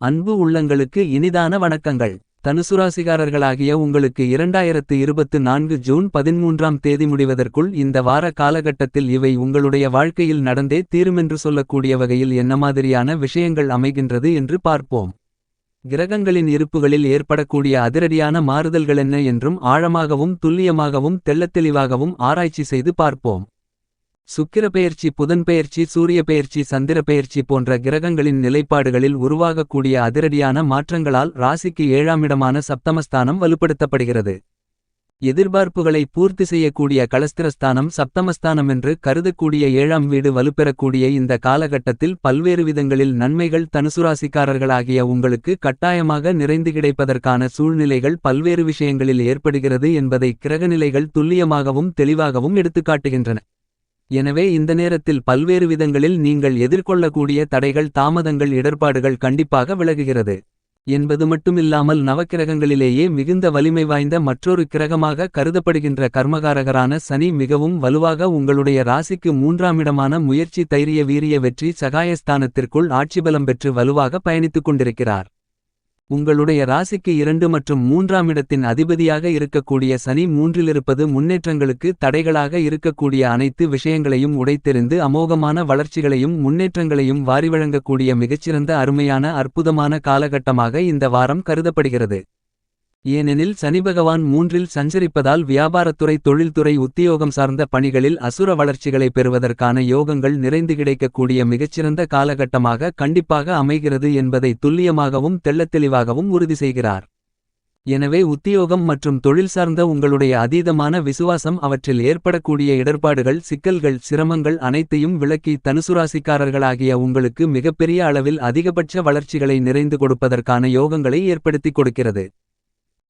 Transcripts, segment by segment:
அன்பு உள்ளங்களுக்கு இனிதான வணக்கங்கள். தனுசுராசிகாரர்களாகிய உங்களுக்கு இரண்டாயிரத்து இருபத்து நான்கு ஜூன் பதிமூன்றாம் தேதி முடிவதற்குள் இந்த வார காலகட்டத்தில் இவை உங்களுடைய வாழ்க்கையில் நடந்தே தீருமென்று சொல்லக்கூடிய வகையில் என்ன மாதிரியான விஷயங்கள் அமைகின்றது என்று பார்ப்போம். கிரகங்களின் இருப்புகளில் ஏற்படக்கூடிய அதிரடியான மாறுதல்கள் என்ன என்றும் ஆழமாகவும் துல்லியமாகவும் தெள்ளத்தெளிவாகவும் ஆராய்ச்சி செய்து பார்ப்போம். சுக்கிர பெயர்ச்சி புதன் பெயர்ச்சி சூரிய பெயர்ச்சி சந்திர பெயர்ச்சி போன்ற கிரகங்களின் நிலைப்பாடுகளில் உருவாகக்கூடிய அதிரடியான மாற்றங்களால் ராசிக்கு ஏழாமிடமான சப்தமஸ்தானம் வலுப்படுத்தப்படுகிறது. எதிர்பார்ப்புகளை பூர்த்தி செய்யக்கூடிய களஸ்திரஸ்தானம் சப்தமஸ்தானம் என்று கருதக்கூடிய ஏழாம் வீடு வலுப்பெறக்கூடிய இந்த காலகட்டத்தில் பல்வேறு விதங்களில் நன்மைகள் தனுசுராசிக்காரர்களாகிய உங்களுக்கு கட்டாயமாக நிறைந்து கிடைப்பதற்கான சூழ்நிலைகள் பல்வேறு விஷயங்களில் ஏற்படுகிறது என்பதை கிரகநிலைகள் துல்லியமாகவும் தெளிவாகவும் எடுத்துக்காட்டுகின்றன. எனவே இந்த நேரத்தில் பல்வேறு விதங்களில் நீங்கள் எதிர்கொள்ளக்கூடிய தடைகள் தாமதங்கள் இடர்பாடுகள் கண்டிப்பாக விலகுகிறது என்பது மட்டுமில்லாமல் நவக்கிரகங்களிலேயே மிகுந்த வலிமை வாய்ந்த மற்றொரு கிரகமாக கருதப்படுகின்ற கர்மகாரகரான சனி மிகவும் வலுவாக உங்களுடைய ராசிக்கு மூன்றாமிடமான முயற்சி தைரிய வீரிய வெற்றி சகாயஸ்தானத்திற்குள் ஆட்சிபலம் பெற்று வலுவாக பயணித்துக் கொண்டிருக்கிறார். உங்களுடைய ராசிக்கு இரண்டு மற்றும் மூன்றாம் இடத்தின் அதிபதியாக இருக்கக்கூடிய சனி மூன்றிலிருப்பது முன்னேற்றங்களுக்கு தடைகளாக இருக்கக்கூடிய அனைத்து விஷயங்களையும் உடைத்தெறிந்து அமோகமான வளர்ச்சிகளையும் முன்னேற்றங்களையும் வாரி வழங்கக்கூடிய மிகச்சிறந்த அருமையான அற்புதமான காலகட்டமாக இந்த வாரம் கருதப்படுகிறது. ஏனெனில் சனிபகவான் மூன்றில் சஞ்சரிப்பதால் வியாபாரத்துறை தொழில்துறை உத்தியோகம் சார்ந்த பணிகளில் அசுர வளர்ச்சிகளை பெறுவதற்கான யோகங்கள் நிறைந்து கிடைக்கக்கூடிய மிகச்சிறந்த காலகட்டமாக கண்டிப்பாக அமைகிறது என்பதை துல்லியமாகவும் தெள்ளத்தெளிவாகவும் உறுதி செய்கிறார். எனவே உத்தியோகம் மற்றும் தொழில் சார்ந்த உங்களுடைய அதீதமான விசுவாசம் அவற்றில் ஏற்படக்கூடிய இடர்பாடுகள் சிக்கல்கள் சிரமங்கள் அனைத்தையும் விளக்கி தனுசுராசிக்காரர்களாகிய உங்களுக்கு மிகப்பெரிய அளவில் அதிகபட்ச வளர்ச்சிகளை நிறைந்து கொடுப்பதற்கான யோகங்களை ஏற்படுத்திக் கொடுக்கிறது.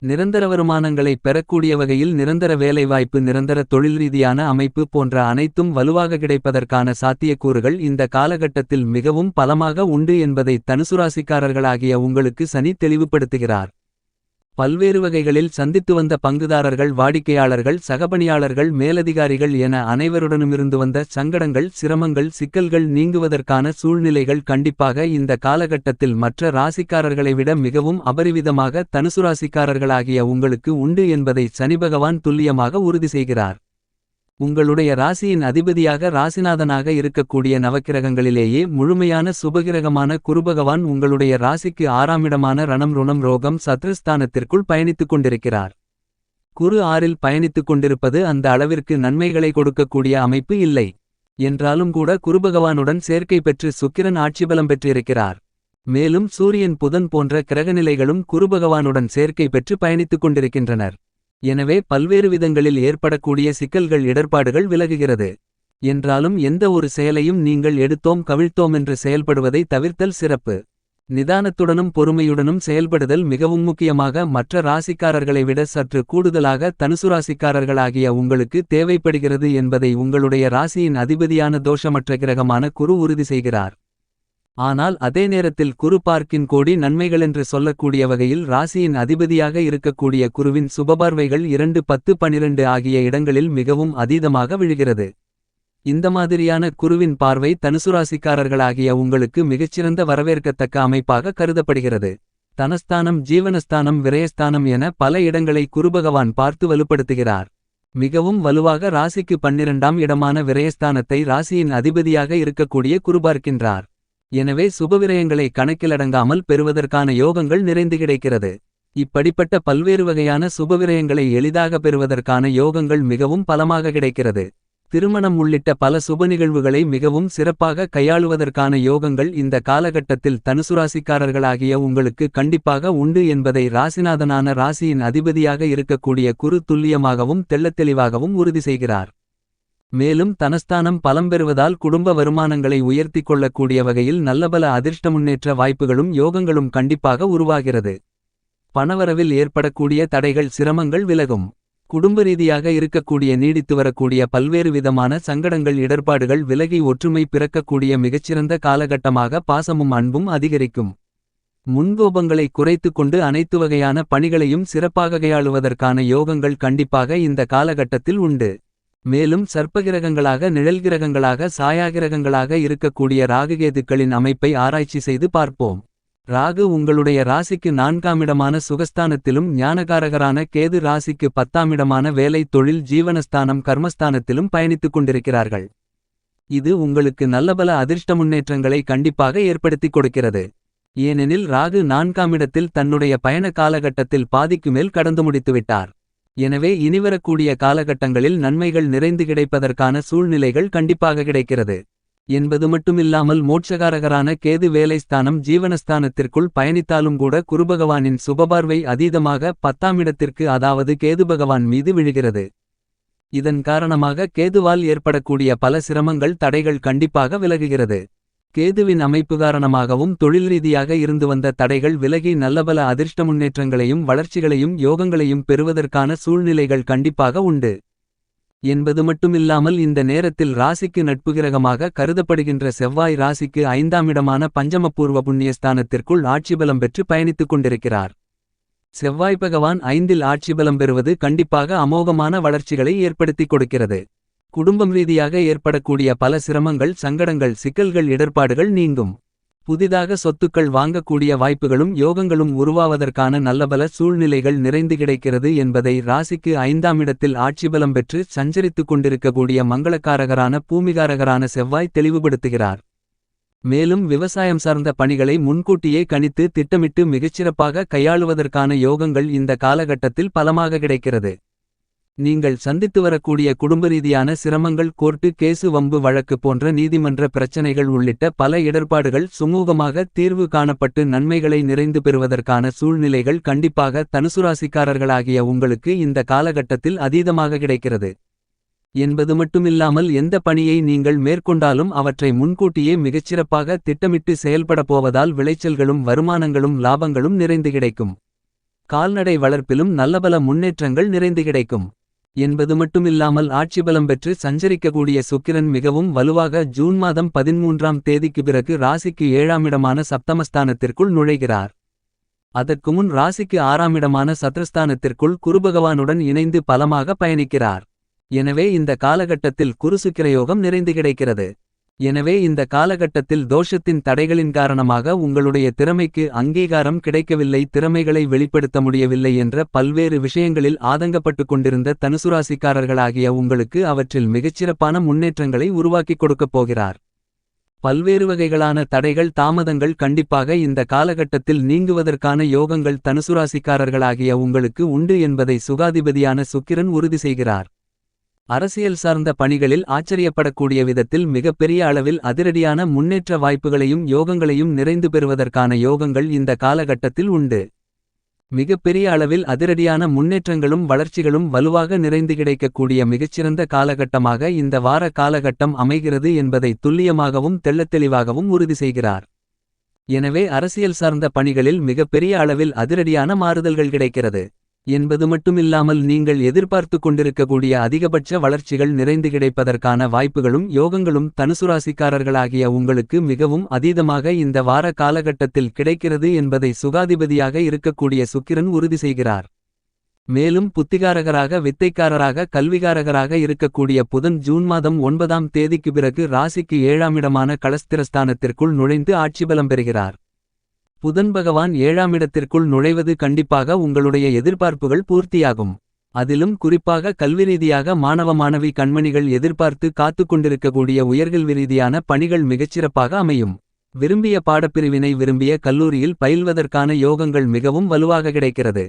நிரந்தர வருமானங்களை பெறக்கூடிய வகையில் நிரந்தர வேலைவாய்ப்பு நிரந்தர தொழில் ரீதியான அமைப்பு போன்ற அனைத்தும் வலுவாக கிடைப்பதற்கான சாத்தியக்கூறுகள் இந்த காலகட்டத்தில் மிகவும் பலமாக உண்டு என்பதை தனுசுராசிக்காரர்களாகிய உங்களுக்கு சனி தெளிவுபடுத்துகிறார். பல்வேறு வகைகளில் சந்தித்து வந்த பங்குதாரர்கள் வாடிக்கையாளர்கள் சகபணியாளர்கள் மேலதிகாரிகள் என அனைவருடனுமிருந்து வந்த சங்கடங்கள் சிரமங்கள் சிக்கல்கள் நீங்குவதற்கான சூழ்நிலைகள் கண்டிப்பாக இந்த காலகட்டத்தில் மற்ற ராசிக்காரர்களை விட மிகவும் அபரிவிதமாக தனுசுராசிக்காரர்களாகிய உங்களுக்கு உண்டு என்பதை சனிபகவான் துல்லியமாக உறுதி செய்கிறார். உங்களுடைய ராசியின் அதிபதியாக ராசிநாதனாக இருக்கக்கூடிய நவக்கிரகங்களிலேயே முழுமையான சுபகிரகமான குருபகவான் உங்களுடைய ராசிக்கு ஆறாமிடமான ரணம் ருணம் ரோகம் சத்ருஸ்தானத்திற்குள் பயணித்துக் கொண்டிருக்கிறார். குரு ஆறில் பயணித்துக் கொண்டிருப்பது அந்த அளவிற்கு நன்மைகளை கொடுக்கக்கூடிய அமைப்பு இல்லை. என்றாலும் கூட குருபகவானுடன் சேர்க்கை பெற்று சுக்கிரன் ஆட்சிபலம் பெற்றிருக்கிறார். மேலும் சூரியன் புதன் போன்ற கிரகநிலைகளும் குருபகவானுடன் சேர்க்கை பெற்று பயணித்துக் கொண்டிருக்கின்றனர். எனவே பல்வேறு விதங்களில் ஏற்படக்கூடிய சிக்கல்கள் இடர்பாடுகள் விலகுகிறது. என்றாலும் எந்த ஒரு செயலையும் நீங்கள் எடுத்தோம் கவிழ்த்தோம் என்று செயல்படுவதை தவிர்த்தல் சிறப்பு. நிதானத்துடனும் பொறுமையுடனும் செயல்படுதல் மிகவும் முக்கியமாக மற்ற ராசிக்காரர்களை விட சற்று கூடுதலாக தனுசு ராசிக்காரர்களாகிய உங்களுக்கு தேவைப்படுகிறது என்பதை உங்களுடைய ராசியின் அதிபதியான தோஷமற்ற கிரகமான குரு உறுதி செய்கிறார். ஆனால் அதே நேரத்தில் குரு பார்க்கின் கோடி நன்மைகளென்று சொல்லக்கூடிய வகையில் ராசியின் அதிபதியாக இருக்கக்கூடிய குருவின் சுபபார்வைகள் இரண்டு பத்து பனிரெண்டு ஆகிய இடங்களில் மிகவும் அதீதமாக விழுகிறது. இந்த மாதிரியான குருவின் பார்வை தனுசுராசிக்காரர்களாகிய உங்களுக்கு மிகச்சிறந்த வரவேற்கத்தக்க அமைப்பாக கருதப்படுகிறது. தனஸ்தானம் ஜீவனஸ்தானம் விரயஸ்தானம் என பல இடங்களை குருபகவான் பார்த்து வலுப்படுத்துகிறார். மிகவும் வலுவாக ராசிக்கு பன்னிரண்டாம் இடமான விரயஸ்தானத்தை ராசியின் அதிபதியாக இருக்கக்கூடிய குருபார்க்கின்றார் எனவே சுபவிரயங்களை கணக்கிலடங்காமல் பெறுவதற்கான யோகங்கள் நிறைந்து கிடைக்கிறது. இப்படிப்பட்ட பல்வேறு வகையான சுபவிரயங்களை எளிதாக பெறுவதற்கான யோகங்கள் மிகவும் பலமாக கிடைக்கிறது. திருமணம் உள்ளிட்ட பல சுப நிகழ்வுகளை மிகவும் சிறப்பாக கையாளுவதற்கான யோகங்கள் இந்த காலகட்டத்தில் தனுசுராசிக்காரர்களாகிய உங்களுக்கு கண்டிப்பாக உண்டு என்பதை ராசிநாதனான ராசியின் அதிபதியாக இருக்கக்கூடிய குறு துல்லியமாகவும் தெள்ளத்தெளிவாகவும் உறுதி செய்கிறார். மேலும் தனஸ்தானம் பலம் பெறுவதால் குடும்ப வருமானங்களை உயர்த்திக் கொள்ளக்கூடிய வகையில் நல்லபல அதிர்ஷ்ட முன்னேற்ற வாய்ப்புகளும் யோகங்களும் கண்டிப்பாக உருவாகிறது. பணவரவில் ஏற்படக்கூடிய தடைகள் சிரமங்கள் விலகும். குடும்ப ரீதியாக இருக்கக்கூடிய நீடித்து வரக்கூடிய பல்வேறு விதமான சங்கடங்கள் இடர்பாடுகள் விலகி ஒற்றுமை பிறக்கக்கூடிய மிகச்சிறந்த காலகட்டமாக பாசமும் அன்பும் அதிகரிக்கும். முன்கோபங்களை குறைத்து கொண்டு அனைத்து வகையான பணிகளையும் சிறப்பாக கையாளுவதற்கான யோகங்கள் கண்டிப்பாக இந்த காலகட்டத்தில் உண்டு. மேலும் சர்ப்பகிரகங்களாக நிழல்கிரகங்களாக சாயாகிரகங்களாக இருக்கக்கூடிய ராகுகேதுக்களின் அமைப்பை ஆராய்ச்சி செய்து பார்ப்போம். ராகு உங்களுடைய ராசிக்கு நான்காமிடமான சுகஸ்தானத்திலும் ஞானகாரகரான கேது ராசிக்கு பத்தாமிடமான வேலை தொழில் ஜீவனஸ்தானம் கர்மஸ்தானத்திலும் பயணித்துக் கொண்டிருக்கிறார்கள். இது உங்களுக்கு நல்லபல அதிர்ஷ்ட முன்னேற்றங்களை கண்டிப்பாக ஏற்படுத்திக் கொடுக்கிறது. ஏனெனில் ராகு நான்காமிடத்தில் தன்னுடைய பயண காலகட்டத்தில் பாதிக்கு மேல் கடந்து முடித்துவிட்டார். எனவே இனிவரக்கூடிய காலகட்டங்களில் நன்மைகள் நிறைந்து கிடைப்பதற்கான சூழ்நிலைகள் கண்டிப்பாக கிடைக்கிறது. என்பது மட்டுமில்லாமல் மோட்சகாரகரான கேது வேலைஸ்தானம் ஜீவனஸ்தானத்திற்குள் பயணித்தாலும் கூட குருபகவானின் சுபபார்வை அதீதமாக பத்தாமிடத்திற்கு அதாவது கேது பகவான் மீது விழுகிறது. இதன் காரணமாக கேதுவால் ஏற்படக்கூடிய பல சிரமங்கள் தடைகள் கண்டிப்பாக விலகுகிறது. கேதுவின் அமைப்பு காரணமாகவும் தொழில் ரீதியாக இருந்து வந்த தடைகள் விலகி நல்லபல அதிர்ஷ்ட முன்னேற்றங்களையும் வளர்ச்சிகளையும் யோகங்களையும் பெறுவதற்கான சூழ்நிலைகள் கண்டிப்பாக உண்டு. என்பது மட்டுமில்லாமல் இந்த நேரத்தில் ராசிக்கு நட்புகிரகமாக கருதப்படுகின்ற செவ்வாய் ராசிக்கு ஐந்தாமிடமான பஞ்சமபூர்வ புண்ணியஸ்தானத்திற்குள் ஆட்சிபலம் பெற்று பயணித்துக் கொண்டிருக்கிறார். செவ்வாய் பகவான் ஐந்தில் ஆட்சிபலம் பெறுவது கண்டிப்பாக அமோகமான வளர்ச்சிகளை ஏற்படுத்திக் கொடுக்கிறது. குடும்பம் ரீதியாக ஏற்படக்கூடிய பல சிரமங்கள் சங்கடங்கள் சிக்கல்கள் இடர்பாடுகள் நீங்கும். புதிதாக சொத்துக்கள் வாங்கக்கூடிய வாய்ப்புகளும் யோகங்களும் உருவாவதற்கான நல்லபல சூழ்நிலைகள் நிறைந்து கிடைக்கிறது என்பதை ராசிக்கு ஐந்தாம் இடத்தில் ஆட்சிபலம் பெற்று சஞ்சரித்துக் கொண்டிருக்கக்கூடிய மங்களக்காரகரான பூமிகாரகரான செவ்வாய் தெளிவுபடுத்துகிறார். மேலும் விவசாயம் சார்ந்த பணிகளை முன்கூட்டியே கணித்து திட்டமிட்டு மிகச்சிறப்பாக கையாளுவதற்கான யோகங்கள் இந்த காலகட்டத்தில் பலமாக கிடைக்கிறது. நீங்கள் சந்தித்து வரக்கூடிய குடும்ப ரீதியான சிரமங்கள் கோர்ட்டு கேசு வம்பு வழக்கு போன்ற நீதிமன்ற பிரச்சனைகள் உள்ளிட்ட பல இடர்பாடுகள் சுமூகமாக தீர்வு காணப்பட்டு நன்மைகளை நிறைந்து பெறுவதற்கான சூழ்நிலைகள் கண்டிப்பாக தனுசுராசிக்காரர்களாகிய உங்களுக்கு இந்த காலகட்டத்தில் அதீதமாக கிடைக்கிறது. என்பது மட்டுமில்லாமல் எந்த பணியை நீங்கள் மேற்கொண்டாலும் அவற்றை முன்கூட்டியே மிகச்சிறப்பாக திட்டமிட்டு செயல்பட போவதால் விளைச்சல்களும் வருமானங்களும் லாபங்களும் நிறைந்து கிடைக்கும். கால்நடை வளர்ப்பிலும் நல்லபல முன்னேற்றங்கள் நிறைந்து கிடைக்கும். என்பது மட்டுமில்லாமல் ஆட்சி பலம் பெற்று சஞ்சரிக்கக்கூடிய சுக்கிரன் மிகவும் வலுவாக ஜூன் மாதம் பதிமூன்றாம் தேதிக்கு பிறகு ராசிக்கு ஏழாம் இடமான சப்தமஸ்தானத்திற்குள் நுழைகிறார். அதற்கு முன் ராசிக்கு ஆறாம் இடமான சத்ரஸ்தானத்திற்குள் குருபகவானுடன் இணைந்து பலமாக பயணிக்கிறார். எனவே இந்த காலகட்டத்தில் குருசுக்கிரயோகம் நிறைந்து கிடைக்கிறது. எனவே இந்த காலகட்டத்தில் தோஷத்தின் தடைகளின் காரணமாக உங்களுடைய திறமைக்கு அங்கீகாரம் கிடைக்கவில்லை திறமைகளை வெளிப்படுத்த முடியவில்லை என்ற பல்வேறு விஷயங்களில் ஆதங்கப்பட்டு கொண்டிருந்த தனுசுராசிக்காரர்களாகிய உங்களுக்கு அவற்றில் மிகச்சிறப்பான முன்னேற்றங்களை உருவாக்கிக் கொடுக்கப் போகிறார். பல்வேறு வகைகளான தடைகள் தாமதங்கள் கண்டிப்பாக இந்த காலகட்டத்தில் நீங்குவதற்கான யோகங்கள் தனுசுராசிக்காரர்களாகிய உங்களுக்கு உண்டு என்பதை சுகாதிபதியான சுக்கிரன் உறுதி செய்கிறார். அரசியல் சார்ந்த பணிகளில் ஆச்சரியப்படக்கூடிய விதத்தில் மிகப்பெரிய அளவில் அதிரடியான முன்னேற்ற வாய்ப்புகளையும் யோகங்களையும் நிறைந்து பெறுவதற்கான யோகங்கள் இந்த காலகட்டத்தில் உண்டு. மிகப்பெரிய அளவில் அதிரடியான முன்னேற்றங்களும் வளர்ச்சிகளும் வலுவாக நிறைந்து கிடைக்கக்கூடிய மிகச்சிறந்த காலகட்டமாக இந்த வார காலகட்டம் அமைகிறது என்பதை துல்லியமாகவும் தெள்ளத்தெளிவாகவும் உறுதி செய்கிறார். எனவே அரசியல் சார்ந்த பணிகளில் மிகப்பெரிய அளவில் அதிரடியான மாறுதல்கள் கிடைக்கிறது. என்பது மட்டுமில்லாமல் நீங்கள் எதிர்பார்த்து கொண்டிருக்கக்கூடிய அதிகபட்ச வளர்ச்சிகள் நிறைந்து கிடைப்பதற்கான வாய்ப்புகளும் யோகங்களும் தனுசுராசிக்காரர்களாகிய உங்களுக்கு மிகவும் அதீதமாக இந்த வார காலகட்டத்தில் கிடைக்கிறது என்பதை சுகாதிபதியாக இருக்கக்கூடிய சுக்கிரன் உறுதி செய்கிறார். மேலும் புத்திகாரகராக வித்தைக்காரராக கல்விகாரகராக இருக்கக்கூடிய புதன் ஜூன் மாதம் ஒன்பதாம் தேதிக்கு பிறகு ராசிக்கு ஏழாம் இடமான களஸ்திரஸ்தானத்திற்குள் நுழைந்து ஆட்சிபலம் பெறுகிறார். புதன் பகவான் ஏழாமிடத்திற்குள் நுழைவது கண்டிப்பாக உங்களுடைய எதிர்பார்ப்புகள் பூர்த்தியாகும். அதிலும் குறிப்பாக கல்வி ரீதியாக மாணவ மாணவி கண்மணிகள் எதிர்பார்த்து காத்து கொண்டிருக்கக்கூடிய உயர்கல்வி ரீதியான பணிகள் மிகச்சிறப்பாக அமையும். விரும்பிய பாடப்பிரிவினை விரும்பிய கல்லூரியில் பயில்வதற்கான யோகங்கள் மிகவும் வலுவாக கிடைக்கிறது.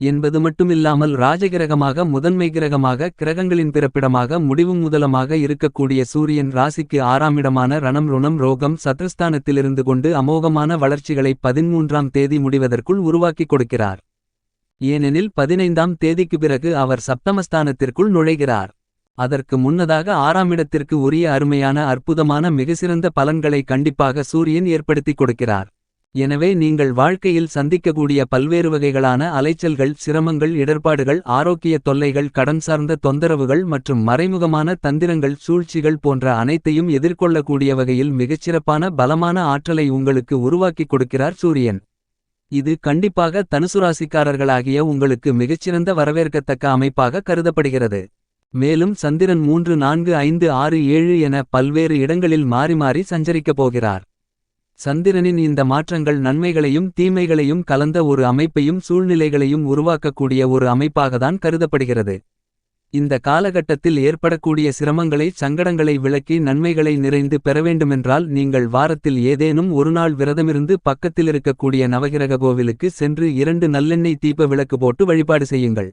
என்பது மட்டுமில்லாமல் ராஜகிரகமாக முதன்மை கிரகமாக கிரகங்களின் பிறப்பிடமாக முடிவு முதலமாக இருக்கக்கூடிய சூரியன் ராசிக்கு ஆறாமிடமான ரணம் ருணம் ரோகம் சத்ருஸ்தானத்திலிருந்து கொண்டு அமோகமான வளர்ச்சிகளை பதிமூன்றாம் தேதி முடிவதற்குள் உருவாக்கிக் கொடுக்கிறார். ஏனெனில் பதினைந்தாம் தேதிக்கு பிறகு அவர் சப்தமஸ்தானத்திற்குள் நுழைகிறார். அதற்கு முன்னதாக ஆறாமிடத்திற்கு உரிய அருமையான அற்புதமான மிகச்சிறந்த பலன்களை கண்டிப்பாக சூரியன் ஏற்படுத்திக் கொடுக்கிறார். எனவே நீங்கள் வாழ்க்கையில் சந்திக்கக்கூடிய பல்வேறு வகைகளான அலைச்சல்கள் சிரமங்கள் இடர்பாடுகள் ஆரோக்கிய தொல்லைகள் கடன் சார்ந்த தொந்தரவுகள் மற்றும் மறைமுகமான தந்திரங்கள் சூழ்ச்சிகள் போன்ற அனைத்தையும் எதிர்கொள்ளக்கூடிய வகையில் மிகச்சிறப்பான பலமான ஆற்றலை உங்களுக்கு உருவாக்கிக் கொடுக்கிறார் சூரியன். இது கண்டிப்பாக தனுசுராசிக்காரர்களாகிய உங்களுக்கு மிகச்சிறந்த வரவேற்கத்தக்க அமைப்பாக கருதப்படுகிறது. மேலும் சந்திரன் மூன்று நான்கு ஐந்து ஆறு ஏழு என பல்வேறு இடங்களில் மாறி மாறி சஞ்சரிக்கப் போகிறார். சந்திரனின் இந்த மாற்றங்கள் நன்மைகளையும் தீமைகளையும் கலந்த ஒரு அமைப்பையும் சூழ்நிலைகளையும் உருவாக்கக்கூடிய ஒரு அமைப்பாகத்தான் கருதப்படுகிறது. இந்த காலகட்டத்தில் ஏற்படக்கூடிய சிரமங்களை சங்கடங்களை விளக்கி நன்மைகளை நிறைந்து பெறவேண்டுமென்றால் நீங்கள் வாரத்தில் ஏதேனும் ஒருநாள் விரதமிருந்து பக்கத்திலிருக்கக்கூடிய நவகிரக கோவிலுக்கு சென்று இரண்டு நல்லெண்ணெய் தீப விளக்கு போட்டு வழிபாடு செய்யுங்கள்.